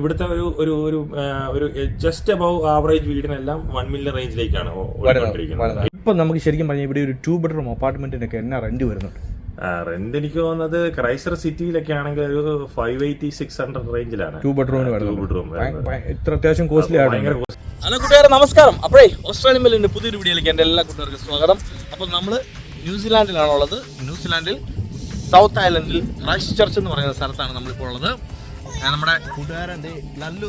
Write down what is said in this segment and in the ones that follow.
ഇവിടുത്തെ ഒരു ഒരു ഒരു ഒരു ജസ്റ്റ് അബവ് ആവറേജ് വീടിനെല്ലാം വൺ മില്യൺ റേഞ്ചിലേക്കാണ് ഓടിക്കൊണ്ടിരിക്കുന്നത്. ഇപ്പൊ നമുക്ക് ശരിക്കും പറഞ്ഞാൽ ഇവിടെ ഒരു ടൂ ബെഡ്റൂം അപ്പാർട്ട്മെന്റിനൊക്കെ എന്നാ റെന്റ് വരുന്നുണ്ട്? റെന്റ് എനിക്ക് തോന്നുന്നത് ക്രൈസർ സിറ്റിയിലൊക്കെ ആണെങ്കിൽ ഒരു ഫൈവ് എയ്റ്റി സിക്സ് ഹൺഡ്രഡ് റേഞ്ചിലാണ് ടൂ ബെഡ്റൂം ടൂ ബെഡ്റൂം ഇത്ര അത്യാവശ്യം കോസ്റ്റ്ലി ആണ് ഭയങ്കര ഹലോ കൂട്ടുകാരെ നമസ്കാരം. അപ്പോഴേ ഓസ്ട്രേലിയൻ മെല്ലിന്റെ പുതിയൊരു വീഡിയോയിലേക്ക് എന്റെ എല്ലാ കൂട്ടുകാർക്കും സ്വാഗതം. അപ്പോൾ നമ്മൾ ന്യൂസിലാൻഡിലാണുള്ളത്. ന്യൂസിലാൻഡിൽ സൗത്ത് ഐലൻഡിൽ ക്രൈസ്റ്റ് ചർച്ച് എന്ന് പറയുന്ന സ്ഥലത്താണ് നമ്മളിപ്പോൾ ഉള്ളത്. നമ്മുടെ ലല്ലു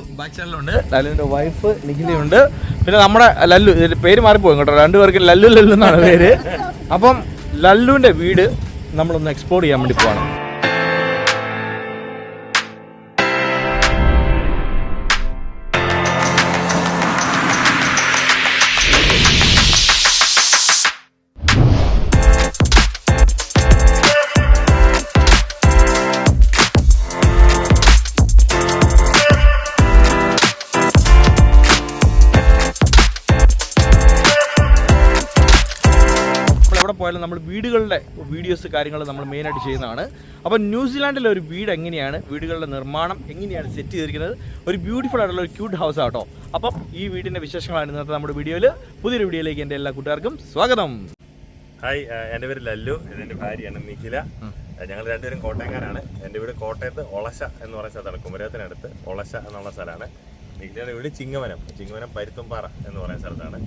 ലല്ലുവിന്റെ വൈഫ് നിഖിലയുണ്ട് പിന്നെ നമ്മുടെ ലല്ലു പേര് മാറിപ്പോയി കേട്ടോ. രണ്ടുപേർക്ക് ലല്ലു ലല്ലു എന്നാണ് പേര്. അപ്പം ലല്ലുവിന്റെ വീട് നമ്മളൊന്ന് എക്സ്പ്ലോർ ചെയ്യാൻ വേണ്ടി പോവാണ്. പോയാലും നമ്മൾ വീടുകളുടെ വീഡിയോസ് കാര്യങ്ങൾ നമ്മൾ മെയിനായിട്ട് ചെയ്യുന്നതാണ്. അപ്പോൾ ന്യൂസിലാൻഡിലെ ഒരു വീട് എങ്ങനെയാണ്? വീടുകളുടെ നിർമ്മാണം എങ്ങനെയാണ് സെറ്റ് ചെയ്തിരിക്കുന്നത്? ഒരു ബ്യൂട്ടിഫുൾ ആയിട്ടുള്ള ഒരു ക്യൂട്ട് ഹൗസ് ആട്ടോ. അപ്പം ഈ വീടിന്റെ വിശേഷങ്ങളാണ് ഇന്നത്തെ നമ്മുടെ വീഡിയോയിൽ പുതിയൊരു വീഡിയോയിലേക്ക് എന്റെ എല്ലാ കൂട്ടുകാർക്കും സ്വാഗതം. ഹായ് എന്റെ പേര് ലല്ലു എന്റെ ഭാര്യയാണ് നിഖില. ഞങ്ങൾ രണ്ടുപേരും കോട്ടയംകാരാണ്. എന്റെ വീട് കോട്ടയത്ത് ഒളശ എന്ന് പറയുന്ന സ്ഥലത്താണ് കുമരകത്തിനടുത്ത് ഒളശ എന്നുള്ള സ്ഥലമാണ്. നിഖിലയുടെ വീട് ചിങ്ങവനം. ചിങ്ങവനം പരുത്തുംപാറ എന്ന് പറയുന്ന സ്ഥലത്താണ്.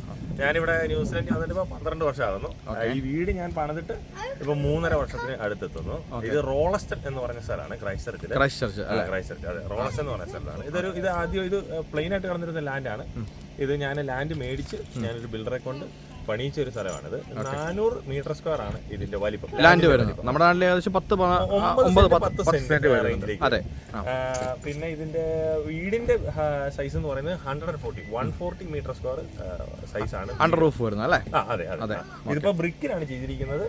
ഞാനിവിടെ ന്യൂസിലൻഡ് വന്നിട്ട് പന്ത്രണ്ട് വർഷമാകുന്നു. ഈ വീട് ഞാൻ പണിതിട്ട് ഇപ്പൊ മൂന്നര വർഷത്തിന് അടുത്തെത്തുന്നു. ഇത് റോളസ്റ്റൺ എന്ന് പറഞ്ഞ സ്ഥലമാണ് ക്രൈസ്റ്റർ ക്രൈസ്റ്റ് ചർച്ച് ആ, ക്രൈസ്റ്റ് അതെ. റോളസ് എന്ന് പറയുന്ന സ്ഥലത്താണ് ഇതൊരു ഇത് ആദ്യം ഇത് പ്ലെയിൻ ആയിട്ട് കടന്നിരുന്ന ലാൻഡാണ്. ഇത് ഞാൻ ലാൻഡ് മേടിച്ച് ഞാനൊരു ബിൽഡറെ കൊണ്ട് പണിയിച്ച ഒരു സ്ഥലമാണിത് നാനൂറ് മീറ്റർ സ്ക്വയർ ആണ് ഇതിന്റെ വലിപ്പം. ലാൻഡ് വരുന്നത്. നമ്മുടെ നാട്ടിൽ ഏകദേശം പത്ത് ഒമ്പത് പത്ത് സെന്റ് അതെ. പിന്നെ ഇതിന്റെ വീടിന്റെ സൈസ് എന്ന് പറയുന്നത് hundred forty one forty metre square size ആണ് അണ്ടർ റൂഫ് വരുന്നത് അല്ലേ? അതെ അതെ. ഇതിപ്പോ ബ്രിക്കിലാണ് ചെയ്തിരിക്കുന്നത്.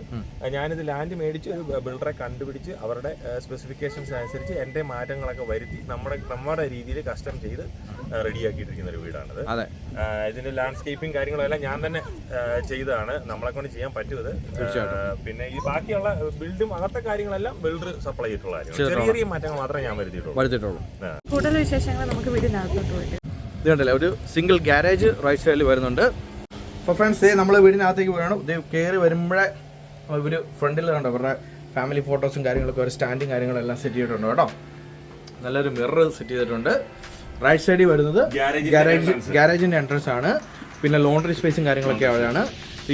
ഞാനിത് ലാൻഡ് മേടിച്ച് ഒരു ബിൽഡറെ കണ്ടുപിടിച്ച് അവരുടെ സ്പെസിഫിക്കേഷൻസ് അനുസരിച്ച് എന്റെ മാറ്റങ്ങളൊക്കെ വരുത്തി നമ്മുടെ നമ്മുടെ രീതിയിൽ കസ്റ്റം ചെയ്ത് റെഡിയാക്കിയിട്ടിരിക്കുന്ന ഒരു വീടാണത്. അതെ. ഇതിന്റെ ലാൻഡ്സ്കേപ്പിംഗ് കാര്യങ്ങളെല്ലാം ഞാൻ തന്നെ ചെയ്തതാണ്. നമ്മളെ കൊണ്ട് ചെയ്യാൻ പറ്റുന്നത് പിന്നെ ഈ ബാക്കിയുള്ള ബിൽഡും അങ്ങനത്തെ കാര്യങ്ങളെല്ലാം ബിൽഡർ സപ്ലൈ ചെയ്തിട്ടുള്ള ചെറിയ ചെറിയ മാറ്റങ്ങൾ മാത്രമേ ഞാൻ വരുത്തിയിട്ടുള്ളൂ. വരുത്തിയിട്ടുള്ളൂ. കൂടുതൽ വിശേഷങ്ങൾ നമുക്ക് വീടിനകത്തോട്ട് പോയിട്ട്. ഇത് കണ്ടല്ലേ ഒരു സിംഗിൾ ഗ്യാരേജ് റൈറ്റ് സൈഡിൽ വരുന്നുണ്ട്. അപ്പോൾ ഫ്രണ്ട്സ് നമ്മൾ വീടിനകത്തേക്ക് പോകണം ഇത് കയറി വരുമ്പോഴേ ഇവർ ഫ്രണ്ടിൽ കണ്ടോ അവരുടെ ഫാമിലി ഫോട്ടോസും കാര്യങ്ങളൊക്കെ ഒരു സ്റ്റാൻഡും കാര്യങ്ങളെല്ലാം സെറ്റ് ചെയ്തിട്ടുണ്ട് കേട്ടോ. നല്ലൊരു മിറർ സെറ്റ് ചെയ്തിട്ടുണ്ട്. റൈറ്റ് സൈഡിൽ വരുന്നത് ഗാരേജ് ന്റെ ഗ്യാരേജ് എൻട്രൻസ് ആണ്. പിന്നെ ലോണ്ടറി സ്പേസും കാര്യങ്ങളൊക്കെ അവിടെയാണ്.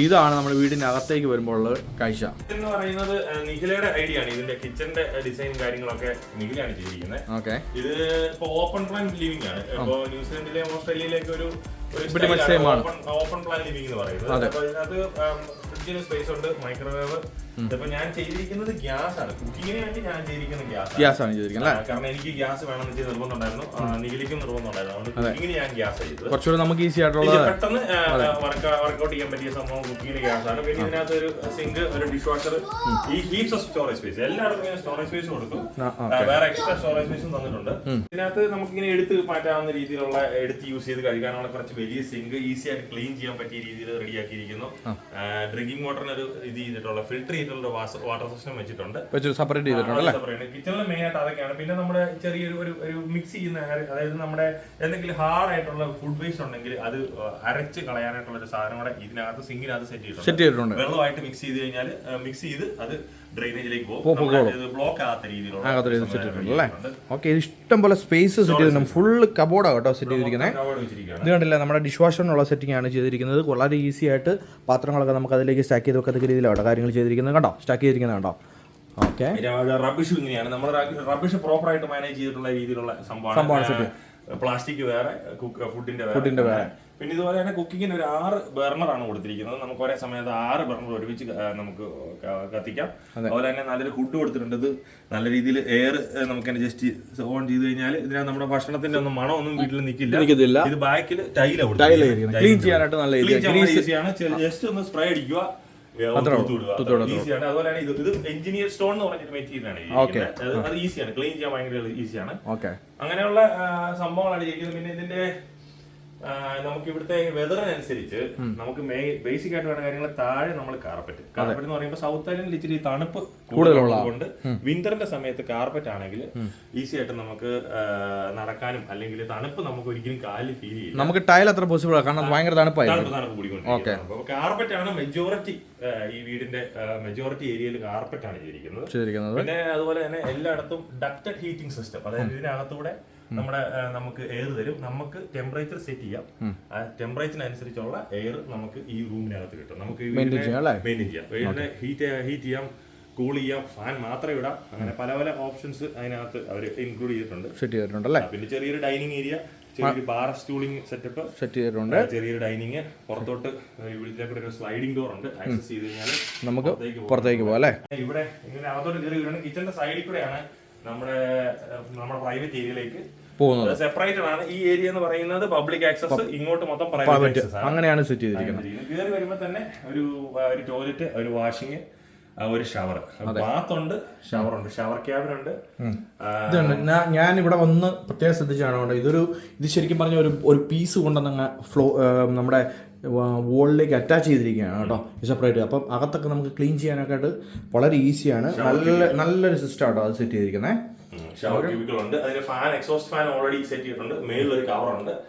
ഇതാണ് നമ്മുടെ വീടിന്റെ അകത്തേക്ക് വരുമ്പോൾ ഉള്ള കാഴ്ച. എന്ന് പറയുന്നത് നിഖിലയുടെ ഐഡിയ ആണ്. ഇതിന്റെ കിച്ചന്റെ ഡിസൈൻ കാര്യങ്ങളൊക്കെ നിഖിലാണ് ചെയ്തിരിക്കുന്നത്. ഓക്കെ ഇത് ഇപ്പൊ ഓപ്പൺ പ്ലാൻ ലിവിംഗ് ആണ്. ഇപ്പൊ ന്യൂസിലൻഡിലെ ഓസ്ട്രേലിയയിലേക്ക് ഒരു ഓപ്പൺ പ്ലാൻ ലിവിംഗ് എന്ന് പറയുന്നത്. അപ്പൊ ഇതിനകത്ത് ഫ്രിഡ്ജിന് സ്പേസ് ഉണ്ട് മൈക്രോവേവ് ഇപ്പൊ ഞാൻ ചെയ്തിരിക്കുന്നത് ഗ്യാസ് ആണ്. കുക്കിങ്ങിന് വേണ്ടി ഞാൻ ചെയ്തിരിക്കുന്നത് ഗ്യാസ് ഗ്യാസ് ആണ് ചെയ്തിരിക്കുന്നത് അല്ലേ? കാരണം എനിക്ക് ഗ്യാസ് വേണമെന്ന് വെച്ച് നിർബന്ധമുണ്ടായിരുന്നു നിഖിലിക്കും നിർബന്ധം അതുകൊണ്ട് കുക്കിങ്ങിന് ഞാൻ ഗ്യാസ് ചെയ്തത്. കുറച്ചുകൂടെ നമുക്ക് ഈസി ആയിട്ടുള്ള ഇത് പെട്ടെന്ന് വർക്ക്ഔട്ട് ചെയ്യാൻ പറ്റിയ സംഭവം കുക്കിങ്ങിന് ഗ്യാസ് ആണ്. പിന്നെ ഇതിനകത്ത് ഒരു സിങ്ക് ഒരു ഡിഷ് വാഷർ ഈ ഹീപ്സ് ഓഫ് സ്റ്റോറേജ് സ്പേസ് എല്ലായിടത്തും ഇങ്ങനെ സ്റ്റോറേജ് സ്പേസ് കൊടുക്കും. ആ, ആ, വേറെ എക്സ്ട്രാ സ്റ്റോറേജ് സ്പേസും തന്നിട്ടുണ്ട്. ഇതിനകത്ത് നമുക്ക് ഇങ്ങനെ എടുത്ത് മാറ്റാവുന്ന രീതിയിലുള്ള എടുത്ത് യൂസ് ചെയ്ത് കഴിക്കാനുള്ള കുറച്ച് വലിയ സിങ്ക് ഈസി ആയിട്ട് ക്ലീൻ ചെയ്യാൻ പറ്റിയ രീതിയിൽ റെഡിയാക്കിയിരിക്കുന്നു ഡ്രിങ്കിങ് വാട്ടറിന് ഒരു ഇത് ചെയ്തിട്ടുള്ള ഫിൽറ്റർ ചെയ്തിട്ടുള്ള വാട്ടർ സിസ്റ്റം വെച്ചിട്ടുണ്ട്. വെച്ച് സെപ്പറേറ്റ് ചെയ്തിട്ടുണ്ട് അല്ലേ? കിച്ചണിൽ മെയിൻ ആയിട്ട് അതൊക്കെയാണ്. പിന്നെ നമ്മുടെ ചെറിയൊരു ഒരു ഒരു മിക്സ് ചെയ്യുന്ന അതായത് നമ്മുടെ എന്തെങ്കിലും ഹാർഡ് ആയിട്ടുള്ള ഫുഡ് വേസ്റ്റ് ഉണ്ടെങ്കിൽ അത് അരച്ച് കളയാനായിട്ടുള്ള ഒരു സാധനം കൂടെ ഇതിനകത്ത് സിങ്ങിനകത്ത് സെറ്റ് ചെയ്തിട്ടുണ്ട്. സെറ്റ് ചെയ്തിട്ടുണ്ട്. വെള്ളമായിട്ട് മിക്സ് ചെയ്ത് കഴിഞ്ഞാൽ മിക്സ് ചെയ്ത് അത് ഡ്രെയിനേജിലേക്ക് പോകും. ബ്ലോക്ക് ആകാത്ത രീതിയിലുള്ള രീതിയിൽ സെറ്റ് ചെയ്തിട്ടുണ്ട് ഓക്കെ ഇത് ഇഷ്ടം പോലെ സ്പേസ് സെറ്റ് ചെയ്തിട്ടുണ്ട്. ഫുള്ള് കബോർഡാണ് കേട്ടോ സെറ്റ് ചെയ്തിരിക്കുന്നത് ഇത് കണ്ടില്ല? നമ്മുടെ ഡിഷ് വാഷറിനുള്ള സെറ്റിംഗ് ആണ് ചെയ്തിരിക്കുന്നത്. വളരെ ഈസി ആയിട്ട് പാത്രങ്ങളൊക്കെ നമുക്ക് അതിലേക്ക് സ്റ്റാക്ക് ചെയ്ത് വെക്കത്തക്ക രീതിയിലാണ് കാര്യങ്ങൾ ചെയ്തിരിക്കുന്നത്. കണ്ടോ? സ്റ്റാക്ക് ചെയ്തിരിക്കുന്നത് കണ്ടോ? ഓക്കെ റബ്ബിഷ് ഇങ്ങനെയാണ്. നമ്മൾ റബിഷ് പ്രോപ്പർ ആയിട്ട് മാനേജ് ചെയ്തിട്ടുള്ള രീതിയിലുള്ള സംഭവമാണ് പ്ലാസ്റ്റിക് വേറെ ഫുഡിന്റെ ഫുഡിന്റെ വേറെ. പിന്നെ ഇതുപോലെ തന്നെ കുക്കിങ്ങിന് ഒരു ആറ് ബർണറാണ് കൊടുത്തിരിക്കുന്നത്. നമുക്ക് ഒരേ സമയത്ത് ആറ് ബർണർ ഒരുമിച്ച് നമുക്ക് കത്തിക്കാം. അതുപോലെ തന്നെ നല്ലൊരു ഫുഡ് കൊടുത്തിട്ടുണ്ട്. ഇത് നല്ല രീതിയിൽ എയർ നമുക്ക് ജസ്റ്റ് ഓൺ ചെയ്ത് കഴിഞ്ഞാൽ ഇതിനകത്ത് നമ്മുടെ ഭക്ഷണത്തിന്റെ ഒന്നും മണമൊന്നും വീട്ടിൽ നിൽക്കില്ല. ഇത് ബാക്കിൽ ടൈലാണ് ക്ലീൻ ചെയ്തിരിക്കുന്നത്. ചെയ്യാനായിട്ട് നല്ല ജസ്റ്റ് ഒന്ന് സ്പ്രേ അടിക്കുക. ഈസിയാണ് അതുപോലെ ഇത് ഇത് എഞ്ചിനീയർ സ്റ്റോൺ എന്ന് മെറ്റീരിയലാണ്. അത് ഈസിയാണ് ക്ലീൻ ചെയ്യാൻ ഭയങ്കര ഈസിയാണ് ഓക്കെ അങ്ങനെയുള്ള സംഭവങ്ങളാണ് ചെയ്തിരിക്കുന്നത് പിന്നെ ഇതിന്റെ നമുക്ക് ഇവിടുത്തെ വെതറിനനുസരിച്ച് നമുക്ക് ബേസിക് ആയിട്ട് വേണ്ട കാര്യങ്ങൾ താഴെ നമ്മൾ കാർപ്പറ്റ് കാർപ്പറ്റ് എന്ന് പറയുമ്പോൾ സൗത്ത് ഐലൻഡിൽ ഇച്ചിരി തണുപ്പ് കൂടുതലുള്ളതുകൊണ്ട് വിന്ററിന്റെ സമയത്ത് കാർപ്പറ്റ് ആണെങ്കിൽ ഈസി ആയിട്ട് നമുക്ക് നടക്കാനും അല്ലെങ്കിൽ തണുപ്പ് നമുക്ക് ഒരിക്കലും കാലിൽ ഫീൽ ചെയ്യും നമുക്ക് ടൈൽ അത്ര പോസിബിൾ ആണ് കാരണം ഭയങ്കര തണുപ്പ് കൂടിക്കൊണ്ടിരിക്കുന്നത് കാർപ്പറ്റ് ആണ് മെജോറിറ്റി ഈ വീടിന്റെ മെജോറിറ്റി ഏരിയയിൽ കാർപ്പറ്റ് ആണ് ചെയ്തിരിക്കുന്നത്. പിന്നെ അതുപോലെ തന്നെ എല്ലായിടത്തും ഡക്റ്റഡ് ഹീറ്റിംഗ് സിസ്റ്റം അതായത് ഇതിനകത്തൂടെ നമ്മുടെ നമുക്ക് എയർ തരും. നമുക്ക് ടെമ്പറേച്ചർ സെറ്റ് ചെയ്യാം. ആ ടെമ്പറേച്ചറിനനുസരിച്ചുള്ള എയർ നമുക്ക് ഈ റൂമിനകത്ത് കിട്ടും. നമുക്ക് മെയിന്റെയിൻ ചെയ്യാം വീടിനെ ഹീറ്റ് ഹീറ്റ് ചെയ്യാം കൂൾ ചെയ്യാം ഫാൻ മാത്രം ഇടാം. അങ്ങനെ പല പല ഓപ്ഷൻസ് അതിനകത്ത് അവർ ഇൻക്ലൂഡ് ചെയ്തിട്ടുണ്ട്. സെറ്റ് ചെയ്തിട്ടുണ്ടല്ലേ പിന്നെ ചെറിയൊരു ഡൈനിങ് ഏരിയ ചെറിയൊരു ബാർ സ്റ്റൂളിംഗ് സെറ്റപ്പ് സെറ്റ് ചെയ്തിട്ടുണ്ട്. ചെറിയൊരു ഡൈനിങ് പുറത്തോട്ട് വീട്ടിലേക്ക് കൂടെ ഒരു സ്ലൈഡിംഗ് ഡോർ ഉണ്ട്. ആക്സസ് ചെയ്ത് കഴിഞ്ഞാൽ നമുക്ക് പുറത്തേക്ക് പോകാം. പുറത്തേക്ക് പോകാം. അല്ലേ? ഇവിടെ ഇങ്ങനെ അകത്തോട്ട് കയറി വരുന്നത് കിച്ചന്റെ സൈഡിൽ കൂടെയാണ് നമ്മുടെ നമ്മുടെ പ്രൈവറ്റ് ഏരിയയിലേക്ക് പോകുന്നത്. സെപ്പറേറ്റഡ് ആണ്. ഈ ഏരിയ എന്ന് പറയുന്നത് പബ്ലിക് ആക്സസ് ഇങ്ങോട്ട് മൊത്തം പ്രൈവറ്റ് അങ്ങനെയാണ് സെറ്റ് ചെയ്തിരിക്കുന്നത്. കയറി വരുമ്പോൾ തന്നെ ഒരു ഒരു ടോയ്ലറ്റ് ഒരു വാഷിംഗ് ഒരു ഷവർ ബാത്ത് ഉണ്ട് ഷവർ ഉണ്ട്. ഷവർ ക്യാബിൻ ഉണ്ട്. ആ, ഇതുണ്ട്. ഞാൻ ഇവിടെ വന്ന് പ്രത്യേകം ശ്രദ്ധിച്ചാണ് കേട്ടോ. ഇതൊരു ഇത് ശരിക്കും പറഞ്ഞ ഒരു ഒരു പീസ് കൊണ്ടുവന്ന ഫ്ലോ നമ്മുടെ വോളിലേക്ക് അറ്റാച്ച് ചെയ്തിരിക്കുകയാണ് കേട്ടോ. സെപ്പറേറ്റ് അപ്പം അകത്തൊക്കെ നമുക്ക് ക്ലീൻ ചെയ്യാനൊക്കെ ആയിട്ട് വളരെ ഈസിയാണ് നല്ല നല്ലൊരു സിസ്റ്റം കേട്ടോ അത് സെറ്റ് ചെയ്തിരിക്കുന്നത് ഷവർ അതിന് fan exhaust fan already set ചെയ്തിട്ടുണ്ട്. മേളിൽ ഒരു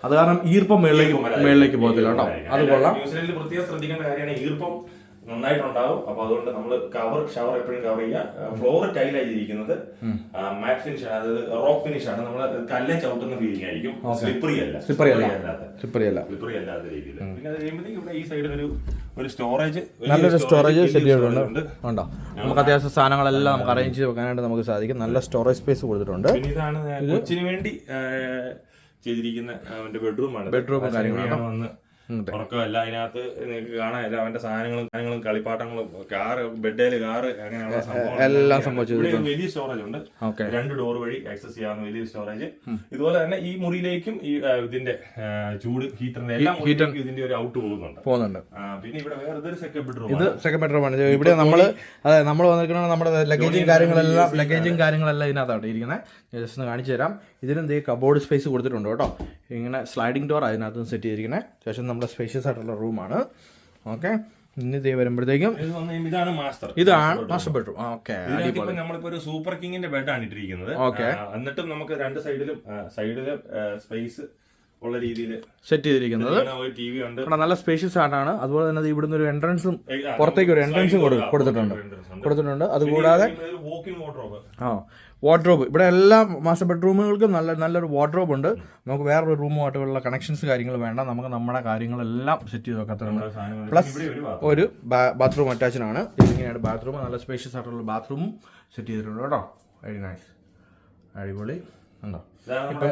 അത് കാരണം ഈർപ്പം മേളിലേക്ക് മേളിലേക്ക് പോകത്തില്ല കേട്ടോ. അത് കൊള്ളാം. ന്യൂസിലൻഡിൽ പ്രത്യേകം ശ്രദ്ധിക്കേണ്ട കാര്യമാണ് ഈർപ്പം നന്നായിട്ടുണ്ടാവും. അപ്പൊ അതുകൊണ്ട് നമ്മൾ കവർ ഷവർ എപ്പോഴും കവർ ചെയ്യുക. ഫ്ലോർ ടൈലായി ഇരിക്കുന്നത്. മാറ്റ് ഫിനിഷ് ആണ്. അതായത് റോക്ക് ഫിനിഷ് ആണ്. നമ്മൾ കല്ലേ ചവിട്ടുന്ന ഫീലിംഗ് ആയിരിക്കും. സ്ലിപ്പറി അല്ല. സ്ലിപ്പറി അല്ല. അല്ലാത്ത. സ്ലിപ്പറി അല്ല. സ്ലിപ്പറി അല്ലാത്ത രീതിയിൽ. പിന്നെ അത് കഴിയുമ്പോഴത്തേക്ക് ഇവിടെ ഈ സൈഡിൽ ഒരു ഒരു സ്റ്റോറേജ് നല്ലൊരു സ്റ്റോറേജ് സെറ്റ് ചെയ്തിട്ടുണ്ട്. ഉണ്ടോ. നമുക്ക് അത്യാവശ്യം സാധനങ്ങളെല്ലാം നമുക്ക് അറേഞ്ച് ചെയ്ത് വെക്കാനായിട്ട് നമുക്ക് സാധിക്കും. നല്ല സ്റ്റോറേജ് സ്പേസ് കൊടുത്തിട്ടുണ്ട്. പിന്നെ ഇതാണ് കൊച്ചിന് വേണ്ടി ചെയ്തിരിക്കുന്ന അവന്റെ ബെഡ്റൂം ആണ്. Bedroom ഉം കാര്യങ്ങളാണ്. വന്ന് ഉറക്കമല്ല അതിനകത്ത് നിങ്ങൾക്ക് കാണാനില്ല അവന്റെ സാധനങ്ങളും സാധനങ്ങളും കളിപ്പാട്ടങ്ങളും കാറ് ബെഡേൽ കാറ് അങ്ങനെയുള്ള സംഭവം ഇവിടെ വലിയ സ്റ്റോറേജ് ഉണ്ട്. രണ്ട് ഡോർ വഴി ആക്സസ് ചെയ്യാവുന്ന വലിയ സ്റ്റോറേജ് ഇതുപോലെ തന്നെ ഈ മുറിയിലേക്കും ഈ ഇതിന്റെ ചൂട് ഹീറ്ററിന്റെ എല്ലാം ഹീറ്റർ ഇതിന്റെ ഒരു ഔട്ട് പോകുന്നുണ്ട്. പോകുന്നുണ്ട്. പിന്നെ ഇവിടെ വേറെ ഇതൊരു സെക്കൻഡ് ബെഡ്റൂം ഇത് സെക്കൻഡ് ബെഡ്റൂം ആണ്. ഇവിടെ നമ്മൾ അതെ നമ്മൾ വന്നിരിക്കുന്നത് നമ്മുടെ ലഗേജും കാര്യങ്ങളെല്ലാം ലഗേജും കാര്യങ്ങളെല്ലാം ഇതിനകത്താണ് ഇരിക്കുന്നത് ജസ്റ്റ് ഒന്ന് കാണിച്ചു തരാം. ഇതിനും ദേ കബോർഡ് സ്പേസ് കൊടുത്തിട്ടുണ്ട് കേട്ടോ. ഇങ്ങനെ സ്ലൈഡിംഗ് ഡോർ അതിനകത്ത് സെറ്റ് ചെയ്തിരിക്കുന്നത് ശേഷം നമ്മുടെ സ്പേഷ്യസ് ആയിട്ടുള്ള റൂമാണ് ഓക്കെ ഇനി ഇതേ വരുമ്പോഴത്തേക്കും ഇതാണ് മാസ്റ്റർ ഇതാണ് മാസ്റ്റർ ബെഡ്റൂം ഓക്കെ നമ്മളിപ്പോ ഒരു സൂപ്പർ കിങ്ങിന്റെ ബെഡാണ് ഇട്ടിരിക്കുന്നത്. ഓക്കെ എന്നിട്ടും നമുക്ക് രണ്ട് സൈഡിലും സൈഡിൽ സ്പേസ് ഉള്ള രീതിയിൽ സെറ്റ് ചെയ്തിരിക്കുന്നത്. ഇവിടെ നല്ല സ്പേഷ്യസ് ആണ് അതുപോലെ തന്നെ ഇവിടുന്ന് ഒരു എൻട്രൻസും പുറത്തേക്ക് ഒരു എൻട്രൻസും കൊടുത്തിട്ടുണ്ട്. കൊടുത്തിട്ടുണ്ട്. അതുകൂടാതെ. ആ. വാർഡ്രോബ് ഇവിടെ എല്ലാ മാസ്റ്റർ ബെഡ്റൂമുകൾക്കും നല്ല നല്ലൊരു വാർഡ്രോബ് ഉണ്ട്. നമുക്ക് വേറൊരു റൂമുമായിട്ടുള്ള കണക്ഷൻസ് കാര്യങ്ങൾ വേണ്ട. നമുക്ക് നമ്മുടെ കാര്യങ്ങളെല്ലാം സെറ്റ് ചെയ്ത് വെക്കത്തുണ്ട് പ്ലസ് ഒരു ബാത്റൂം അറ്റാച്ച്ഡ് ആണ്. ഇതിങ്ങനെയാണ് ബാത്റൂം നല്ല സ്പേഷ്യസ് ആയിട്ടുള്ള ബാത്റൂമും സെറ്റ് ചെയ്തിട്ടുണ്ട് കേട്ടോ. വെരി നൈസ് അടിപൊളി. ഉണ്ടോ ഇപ്പം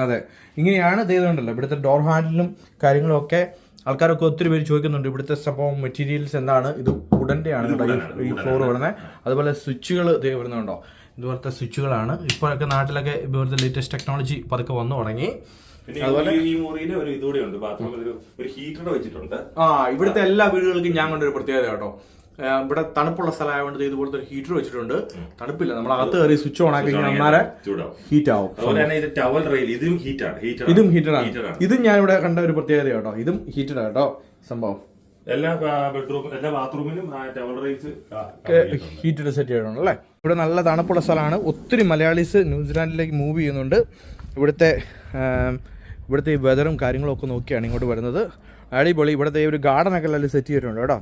അതെ. ഇങ്ങനെയാണ് ചെയ്തുകൊണ്ടല്ലോ ഇവിടുത്തെ ഡോർ ഹാൻഡിലും കാര്യങ്ങളും ഒക്കെ ആൾക്കാരൊക്കെ ഒത്തിരി പേര് ചോദിക്കുന്നുണ്ട് ഇവിടുത്തെ സംഭവം മെറ്റീരിയൽസ് എന്താണ്? ഇത് ഉടന്റെ ആണ് ഈ- ഫ്ലോർ വരുന്നത്. അതുപോലെ സ്വിച്ചുകൾ ഇത് വരുന്നുണ്ടോ? ഇതുപോലത്തെ സ്വിച്ചുകളാണ്. ഇപ്പോഴൊക്കെ നാട്ടിലൊക്കെ ഇതുപോലത്തെ ലേറ്റസ്റ്റ് ടെക്നോളജി പതുക്കെ വന്നു തുടങ്ങി. അതുപോലെ ഈ- മുറിയിലെ ഒരു ഇതുകൂടെ ഉണ്ട് ബാത്റൂമിൽ ഒരു ഹീറ്റർ വെച്ചിട്ടുണ്ട്. ആ ഇവിടുത്തെ എല്ലാ വീടുകൾക്കും ഞാൻ കണ്ടൊരു പ്രത്യേകത കേട്ടോ. ഇവിടെ തണുപ്പുള്ള സ്ഥലമായതുകൊണ്ട് ഇതുപോലത്തെ ഒരു ഹീറ്റർ വെച്ചിട്ടുണ്ട്. തണുപ്പില്ല. നമ്മൾ അകത്ത് കയറി സ്വിച്ച് ഓൺ ആക്കി കഴിഞ്ഞാൽ ഹീറ്റ് ആവും. അതുപോലെ തന്നെ ഇത് ടവൽ റെയിൽ ഇതും ഹീറ്റാണ് ഹീറ്റർ ഇതും ഹീറ്ററാണ് ഇതും ഞാൻ ഇവിടെ കണ്ട ഒരു പ്രത്യേകത കേട്ടോ. ഇതും ഹീറ്റഡ് കേട്ടോ. സംഭവം. എല്ലാ ബെഡ്റൂം എല്ലാ ബാത്റൂമിലും ടവൽ റെയിൽസ് ഹീറ്റഡ് സെറ്റ് ചെയ്തിട്ടുണ്ട്. അല്ലേ? ഇവിടെ നല്ല തണുപ്പുള്ള സ്ഥലമാണ്. ഒത്തിരി മലയാളീസ് ന്യൂസിലാൻഡിലേക്ക് മൂവ് ചെയ്യുന്നുണ്ട്. ഇവിടുത്തെ ഇവിടുത്തെ ഈ വെതറും കാര്യങ്ങളും ഒക്കെ നോക്കിയാണ് ഇങ്ങോട്ട് വരുന്നത്. അടിപൊളി. ഇവിടുത്തെ ഈ ഒരു ഗാർഡൻ ഒക്കെ എല്ലാം സെറ്റ് ചെയ്തിട്ടുണ്ട് കേട്ടോ.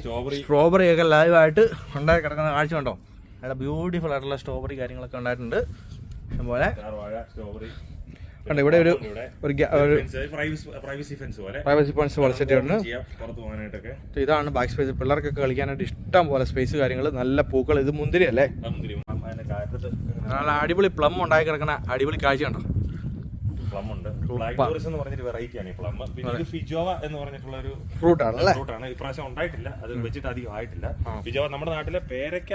സ്ട്രോബറി സ്ട്രോബെറി ഒക്കെ ലൈവായിട്ട് ഉണ്ടായി കിടക്കുന്ന കാഴ്ച ഉണ്ടോ നല്ല ബ്യൂട്ടിഫുൾ ആയിട്ടുള്ള സ്ട്രോബെറി കാര്യങ്ങളൊക്കെ ഉണ്ടായിട്ടുണ്ട്. സ്ട്രോബെറി കണ്ടോ ഇവിടെ ഒരു ഒരു പ്രൈവസി ഫെൻസ് പോലെ. സെറ്റ് പോകാനായിട്ടൊക്കെ. ഇതാണ് ബാക്ക് സ്പേസ് പിള്ളേർക്കൊക്കെ കളിക്കാനായിട്ട് ഇഷ്ടം പോലെ സ്പേസ് കാര്യങ്ങൾ നല്ല പൂക്കൾ. ഇത് മുന്തിരി അല്ലേ? നല്ല അടിപൊളി പ്ലം ഉണ്ടായി കിടക്കുന്ന അടിപൊളി കാഴ്ച കണ്ടോ? പ്ലം ഉണ്ട്. ബ്ലാക്ക് ടൂറിസ് എന്ന് പറഞ്ഞൊരു വെറൈറ്റി ആണ് ഈ പ്ലം പിന്നെ ഇത് ഫിജോവ എന്ന് പറഞ്ഞിട്ടുള്ള ഒരു ഫ്രൂട്ട് ആണ് ഫ്രൂട്ട് ആണ്. ഇപ്രാവശ്യം ഉണ്ടായിട്ടില്ല. അത് വെച്ചിട്ട് അധികം ആയിട്ടില്ല. ഫിജോവ നമ്മുടെ നാട്ടിലെ പേരക്ക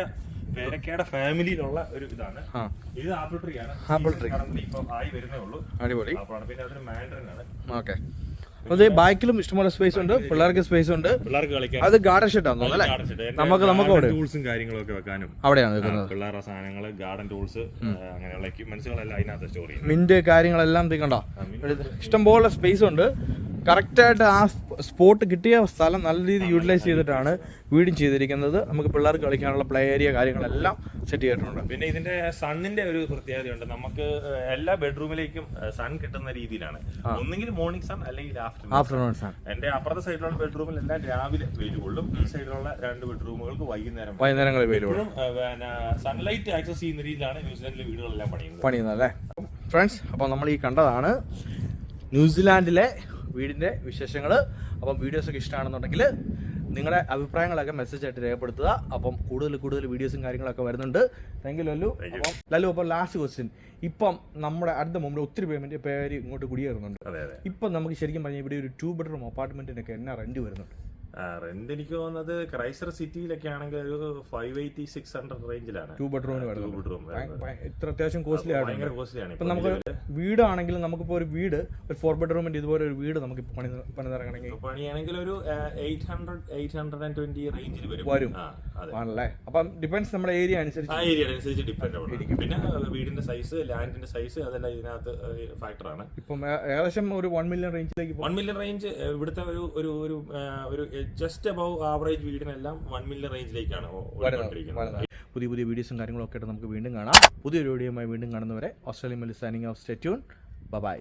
പേരക്കയുടെ ഫാമിലിയിലുള്ള ഒരു ഇതാണ്. ഇത് ആപ്പിൾ ട്രീ ആണ്. ആപ്പിൾ ട്രീ ഇപ്പൊ ആയി വരുന്നേ ഉള്ളൂ. അടിപൊളി. പിന്നെ അതൊരു മാൻഡറിൻ ആണ്. ഓക്കെ അതെ ബാക്കിലും ഇഷ്ടംപോലെ സ്പേസ് ഉണ്ട് പിള്ളേർക്ക് സ്പേസ് ഉണ്ട്. പിള്ളേർക്ക് കളിക്കാൻ അത് ഗാർഡൻ ഷെഡ് ആണോ അല്ലേ? നമുക്ക് നമുക്ക് അവിടെ ടൂൾസും കാര്യങ്ങളൊക്കെ വെക്കാനും. അവിടെയാണ് വെക്കുന്നത്. പിള്ളേരുടെ സാധനങ്ങൾ ഗാർഡൻ ടൂൾസ് അങ്ങനെയുള്ള എക്യുപ്മെന്റ്സുകളെല്ലാം അതിനകത്ത് സ്റ്റോർ ചെയ്യുന്നത് മിന്റ് കാര്യങ്ങളെല്ലാം തീക്കണ്ട ഇഷ്ടംപോലെ സ്പേസ് ഉണ്ട്. കറക്റ്റായിട്ട് ആ സ്പോട്ട് കിട്ടിയ സ്ഥലം നല്ല രീതിയിൽ യൂട്ടിലൈസ് ചെയ്തിട്ടാണ് വീടും ചെയ്തിരിക്കുന്നത്. നമുക്ക് പിള്ളേർക്ക് കളിക്കാനുള്ള പ്ലേ ഏരിയ കാര്യങ്ങളെല്ലാം സെറ്റ് ചെയ്തിട്ടുണ്ട്. പിന്നെ ഇതിന്റെ സണ്ണിന്റെ ഒരു പ്രത്യേകതയുണ്ട് നമുക്ക് എല്ലാ ബെഡ്റൂമിലേക്കും സൺ കിട്ടുന്ന രീതിയിലാണ്. ഒന്നെങ്കിൽ മോർണിംഗ് സൺ അല്ലെങ്കിൽ ആഫ്റ്റർനൂൺ ആഫ്റ്റർനൂൺ സൺ എന്റെ അപ്പുറത്തെ സൈഡിലുള്ള ബെഡ്റൂമിൽ എല്ലാം രാവിലെ വെയിൽ കൊള്ളും ഈ സൈഡിലുള്ള രണ്ട് ബെഡ്റൂമുകൾക്ക് വൈകുന്നേരം വൈകുന്നേരങ്ങളിൽ വെയിൽ കൊള്ളും പിന്നെ സൺലൈറ്റ് ആക്സസ് ചെയ്യുന്ന രീതിയിലാണ് ന്യൂസിലാൻഡിലെ വീടുകളെല്ലാം പണിയുന്നത്. പണിയുന്നത് അല്ലേ? ഫ്രണ്ട്സ് അപ്പോൾ നമ്മൾ ഈ കണ്ടതാണ് ന്യൂസിലാൻഡിലെ വീടിന്റെ വിശേഷങ്ങൾ അപ്പം വീഡിയോസൊക്കെ ഇഷ്ടമാണെന്നുണ്ടെങ്കിൽ നിങ്ങളുടെ അഭിപ്രായങ്ങളൊക്കെ മെസ്സേജ് ആയിട്ട് രേഖപ്പെടുത്തുക. അപ്പം കൂടുതൽ കൂടുതൽ വീഡിയോസും കാര്യങ്ങളൊക്കെ വരുന്നുണ്ട്. താങ്ക് യു ലല്ലു അപ്പം ലല്ലു അപ്പം ലാസ്റ്റ് ക്വസ്റ്റ്യൻ ഇപ്പം നമ്മുടെ അടുത്ത മുമ്പിൽ ഒത്തിരി പേയ്മെന്റ് പേര് ഇങ്ങോട്ട് കുടിയേറുന്നുണ്ട്. ഇപ്പം നമുക്ക് ശരിക്കും പറഞ്ഞാൽ ഇവിടെ ഒരു ടൂ ബെഡ്റൂം അപ്പാർട്ട്മെന്റിനൊക്കെ എന്നാ റെന്റ് വരുന്നുണ്ട്? റെന്റ് എനിക്ക് തോന്നുന്നത് ക്രൈസർ സിറ്റിയിലൊക്കെ ആണെങ്കിൽ ഒരു ഫൈവ് എയ്റ്റി സിക്സ് ഹൺഡ്രഡ് റേഞ്ചിലാണ് ടൂ ബെഡ്റൂമിന് ടൂ ബെഡ്റൂം ഇത്ര അത്യാവശ്യം കോസ്റ്റ്ലി ആണ് ഭയങ്കര കോസ്റ്റ്ലിയാണ് ഇപ്പം നമുക്ക് വീടാണെങ്കിലും നമുക്കിപ്പോൾ ഒരു വീട് ഒരു ഫോർ ബെഡ്റൂമിന്റെ ഇതുപോലെ ഒരു വീട് നമുക്ക് പണി പണിതിറങ്ങണമെങ്കിൽ പണിയാണെങ്കിൽ ഒരു eight hundred eight hundred and twenty റേഞ്ചിൽ വരും. വരും. ആണല്ലേ? അപ്പം ഡിപെൻഡ്സ് നമ്മുടെ ഏരിയ അനുസരിച്ച് ആ ഏരിയ അനുസരിച്ച് ഡിപ്പെൻഡ് ആവും പിന്നെ വീടിന്റെ സൈസ് ലാൻഡിന്റെ സൈസ് അതെല്ലാം ഇതിനകത്ത് ഫാക്ടറാണ് ഇപ്പം ഏകദേശം ഒരു വൺ മില്യൺ റേഞ്ചിലേക്ക് വൺ മില്യൺ റേഞ്ച് ഇവിടുത്തെ ഒരു ഒരു ഒരു ജസ്റ്റ് അബവ് ആവറേജ് വീടിനെല്ലാം വൺ മില്യൺ റേഞ്ചിലേക്കാണ് ഓടിക്കൊണ്ടിരിക്കുന്നത്. പുതിയ പുതിയ വീഡിയോസും കാര്യങ്ങളൊക്കെ ആയിട്ട് നമുക്ക് വീണ്ടും കാണാം. പുതിയൊരു വീഡിയോയുമായി വീണ്ടും കാണുന്നവരെ ഓസ്ട്രേലിയൻ മെല്ലി സൈനിങ് ഓഫ് സ്റ്റെറ്റ്യൂൺ ബൈ